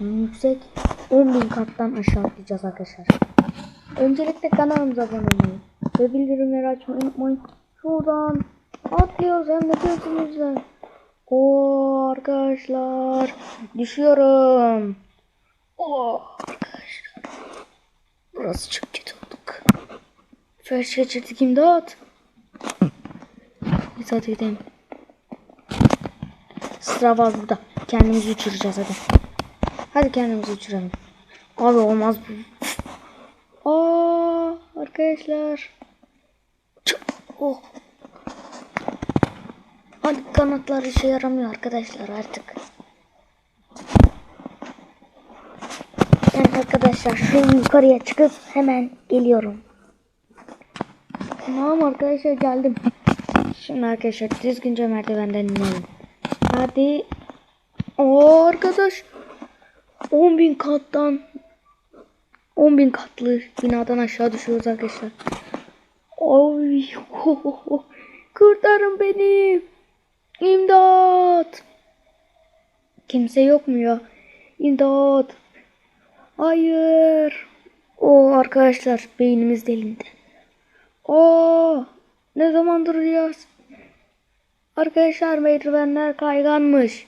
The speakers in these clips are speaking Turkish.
yüksek 10.000 kattan aşağı atlayacağız arkadaşlar. Öncelikle kanalımıza abone olmayı ve bildirimleri açmayı unutmayın. Şuradan atlıyoruz hem de gözümüzle. Oo arkadaşlar düşüyorum. Oo arkadaşlar. Burası çok kötü olduk. Felç geçirdik imdat. Biz hadi gidelim. Sıra var burada. Kendimizi uçuracağız hadi. Hadi kendimizi uçuralım. Abi olmaz bu. Aa arkadaşlar. Çık. Oh. Hadi kanatlar işe yaramıyor arkadaşlar artık. Ben arkadaşlar şu yukarıya çıkıp hemen geliyorum. Tamam arkadaşlar geldim. Şimdi arkadaşlar düzgünce merdivenden inelim. Hadi. O arkadaş. 10.000 kattan 10.000 katlı binadan aşağı düşüyoruz arkadaşlar. Oy. ho, ho, ho. Kurtarın beni. İmdat. Kimse yok mu ya? İmdat. Hayır. O arkadaşlar beynimiz delindi. Oo, ne zaman duracağız? Arkadaşlar merdivenler kayganmış.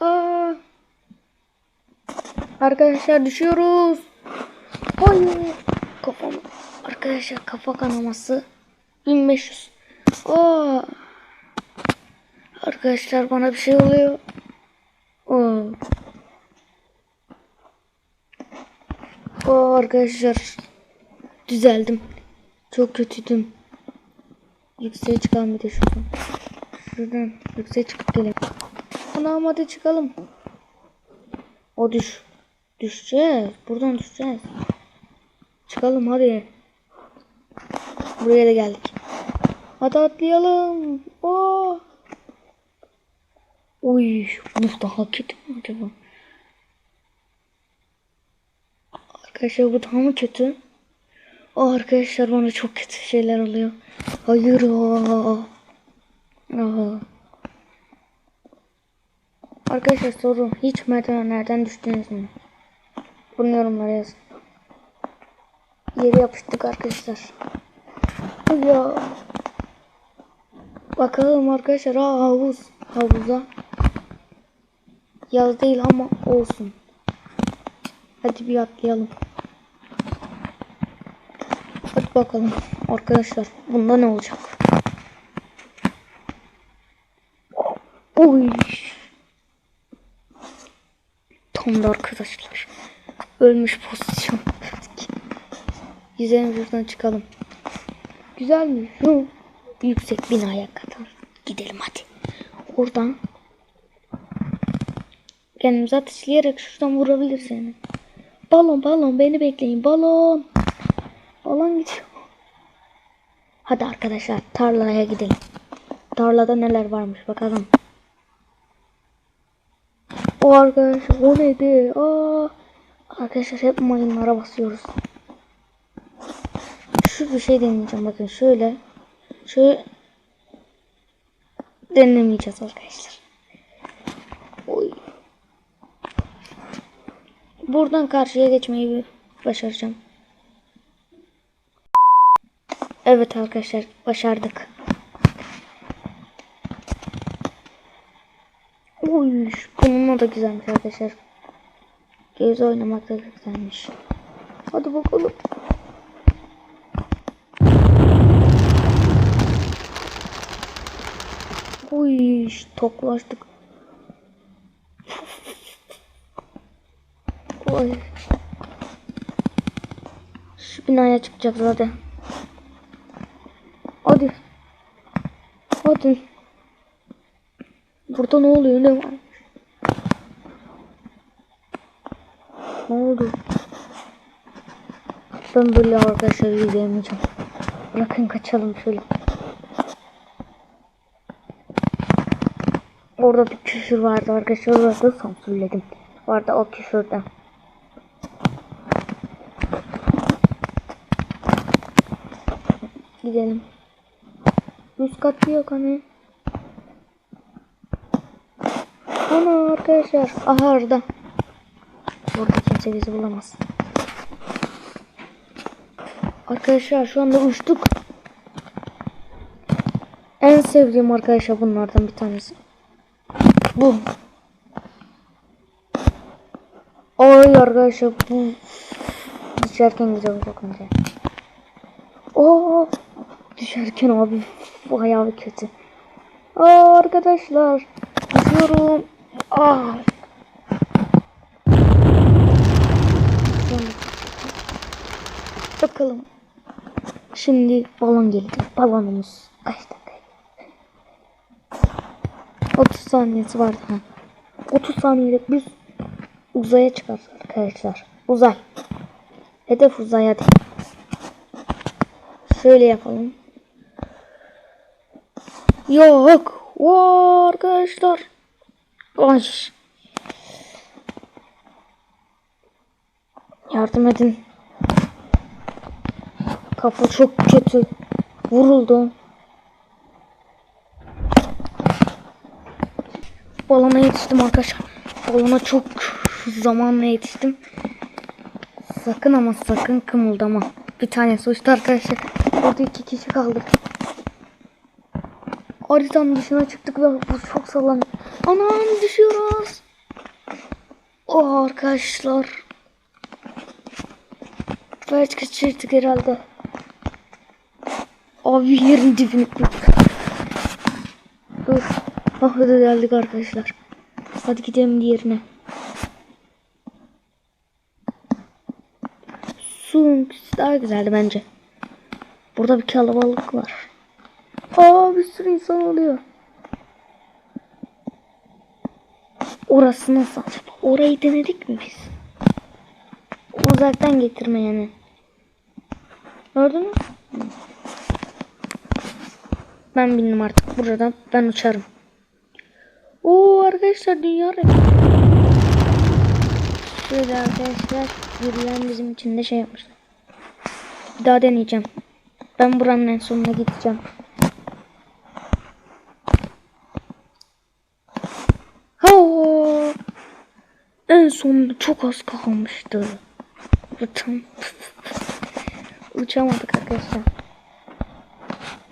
Aa. Arkadaşlar düşüyoruz. Hayır. Kafam. Arkadaşlar kafa kanaması 1500. Aa. Arkadaşlar bana bir şey oluyor. Oo. Oo arkadaşlar düzeldim. Çok kötüydüm. Yükseğe çıkalım bir de şuradan. Şuradan yükseğe çıkıp gelelim. Anam hadi çıkalım. O düş. Düşeceğiz. Buradan düşeceğiz. Çıkalım hadi. Buraya da geldik. Hadi atlayalım. Oo. Uy, bu daha kötü mü acaba? Arkadaşlar bu daha mı kötü? Aa, arkadaşlar bana çok kötü şeyler oluyor. Hayır. Aa. Arkadaşlar soru hiç merdivenlerden düştünüz mü? Bunu yorumlara yazın. Yere yapıştık arkadaşlar. Ya. Bakalım arkadaşlar Aa, havuz. Havuza. Yaz değil ama olsun. Hadi bir atlayalım. Hadi bakalım arkadaşlar bunda ne olacak? Oy. Tam da arkadaşlar. Ölmüş pozisyon. Yüzelim şuradan çıkalım. Güzel mi? Şu yüksek binaya kadar gidelim hadi. Oradan kendimizi ateşleyerek şuradan vurabiliriz yani. Balon balon beni bekleyin balon. Balon gidiyor. Hadi arkadaşlar tarlaya gidelim. Tarlada neler varmış bakalım. O arkadaşlar o neydi? Aa, arkadaşlar hep mayınlara basıyoruz. Şu bir şey deneyeceğim bakın şöyle. Şöyle denemeyeceğiz arkadaşlar. Oy. Buradan karşıya geçmeyi bir başaracağım. Evet arkadaşlar başardık. Oy, bununla da güzelmiş arkadaşlar. Göz oynamak da güzelmiş. Hadi bakalım. Oy, toklaştık. Oy. Şu binaya çıkacağız hadi. Hadi. Hadi. Burada ne oluyor ne var? Ne oldu? Ben böyle arkadaşlar izleyemeyeceğim. Bırakın kaçalım şöyle. Orada bir küfür vardı arkadaşlar. Orada sansürledim. Vardı o küfürden. Gidelim. Üst kat yok hani. Ana arkadaşlar. Aha orada. Kimse bizi bulamaz. Arkadaşlar şu anda uçtuk. En sevdiğim arkadaşlar bunlardan bir tanesi. Bu. Ay arkadaşlar bu düşerken güzel olacak önce. Oo düşerken abi bayağı bir kötü. Aa arkadaşlar düşüyorum. Aa. Bakalım. Şimdi balon gelecek. Balonumuz kaç dakika? 30 saniyesi var daha. 30 saniyede biz uzaya çıkarız arkadaşlar. Uzay. Hedef uzay hadi. Şöyle yapalım. Yok. Oo, arkadaşlar. Ay. Yardım edin. Kafa çok kötü. Vuruldu. Balona yetiştim arkadaşlar. Balona çok zamanla yetiştim. Sakın ama sakın kımıldama. Bir tane uçtu arkadaşlar. Orada iki kişi kaldık. Haritanın dışına çıktık ve bu çok sallanıyor. Anam düşüyoruz. Oh arkadaşlar. Belki kaçırdık herhalde. Abi yerin dibine koyduk. Dur. Ah hadi geldik arkadaşlar. Hadi gidelim diğerine. Suyun daha güzeldi bence. Burada bir kalabalık var. Aa bir sürü insan oluyor. Orası nasıl? Orayı denedik mi biz? Uzaktan getirme yani. Gördün mü? Ben bindim artık buradan. Ben uçarım. Oo arkadaşlar dünya. Şöyle arkadaşlar yürüyen bizim için de şey yapmışlar. Daha deneyeceğim. Ben buranın en sonuna gideceğim. Ha! En sonunda çok az kalmıştı. Uçam. Uçamadık arkadaşlar.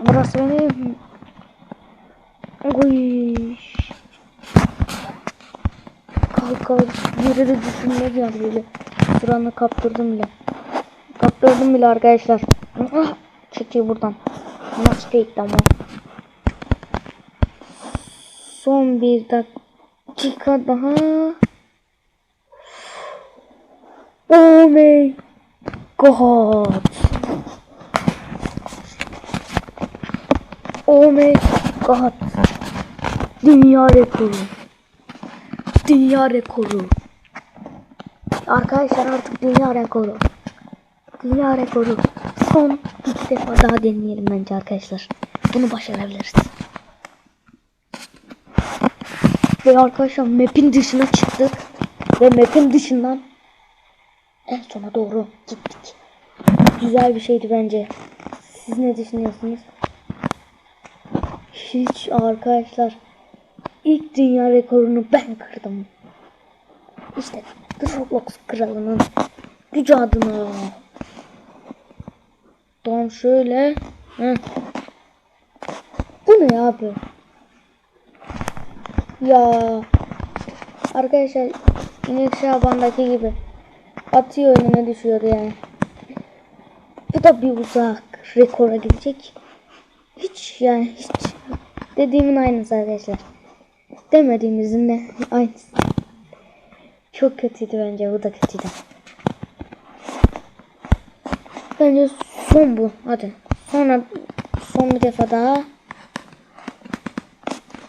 Burası benim. Oy. Kalk kalk. Yere de düşünme geldi böyle. Sıranı kaptırdım bile. Kaptırdım bile arkadaşlar. Ah, Çekil buradan. Nasıl gitti ama. Son bir dakika daha. Oh my god. Oh my god. Dünya rekoru. Dünya rekoru. Arkadaşlar artık dünya rekoru. Dünya rekoru. Son iki defa daha deneyelim bence arkadaşlar. Bunu başarabiliriz. Ve arkadaşlar map'in dışına çıktık. Ve map'in dışından en sona doğru gittik. Güzel bir şeydi bence. Siz ne düşünüyorsunuz? Hiç arkadaşlar. ilk dünya rekorunu ben kırdım. İşte Roblox kralının gücü adına. Tamam şöyle. Heh. Bu ne abi? Ya. Arkadaşlar İnek Şaban'daki gibi atıyor önüme düşüyor yani. Bu da bir uzak rekora gidecek. Hiç yani hiç dediğimin aynısı arkadaşlar. Demediğimizin de aynısı. Çok kötüydü bence bu da kötüydü. Bence son bu. Hadi. Sonra son bir defa daha.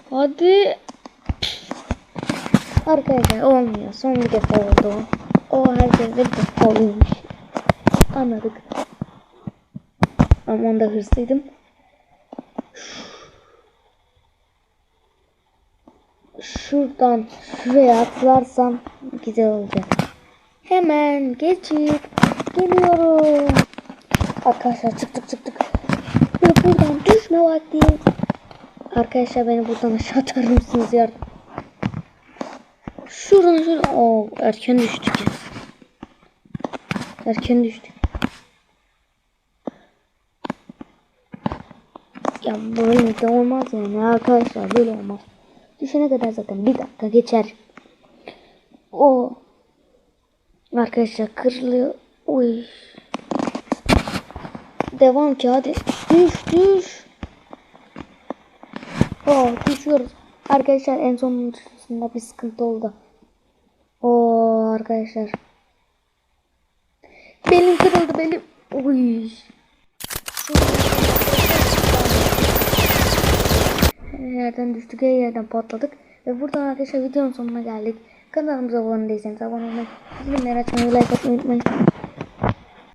Hadi. Arkadaşlar olmuyor. Son bir defa oldu. O herkese bir defa oluyormuş. Anladık. Ama onda hırslıydım. Şuradan şuraya atlarsam güzel olacak. Hemen geçip geliyorum. Arkadaşlar çıktık çıktık. Ve buradan düşme vakti. Arkadaşlar beni buradan aşağı atar mısınız yardım? Şuradan şöyle. Oo erken düştük. Erken düştük. Ya böyle de olmaz yani arkadaşlar böyle olmaz. Düşene kadar zaten bir dakika geçer. O arkadaşlar kırılıyor. Uy. Devam ki hadi. Düş düş. Oh düşüyoruz. Arkadaşlar en sonunda bir sıkıntı oldu. O arkadaşlar. Belim kırıldı belim. Uy. Her yerden düştük, her yerden patladık. Ve buradan arkadaşlar videonun sonuna geldik. Kanalımıza abone değilseniz abone olmayı, bildirimleri açmayı, like atmayı unutmayın.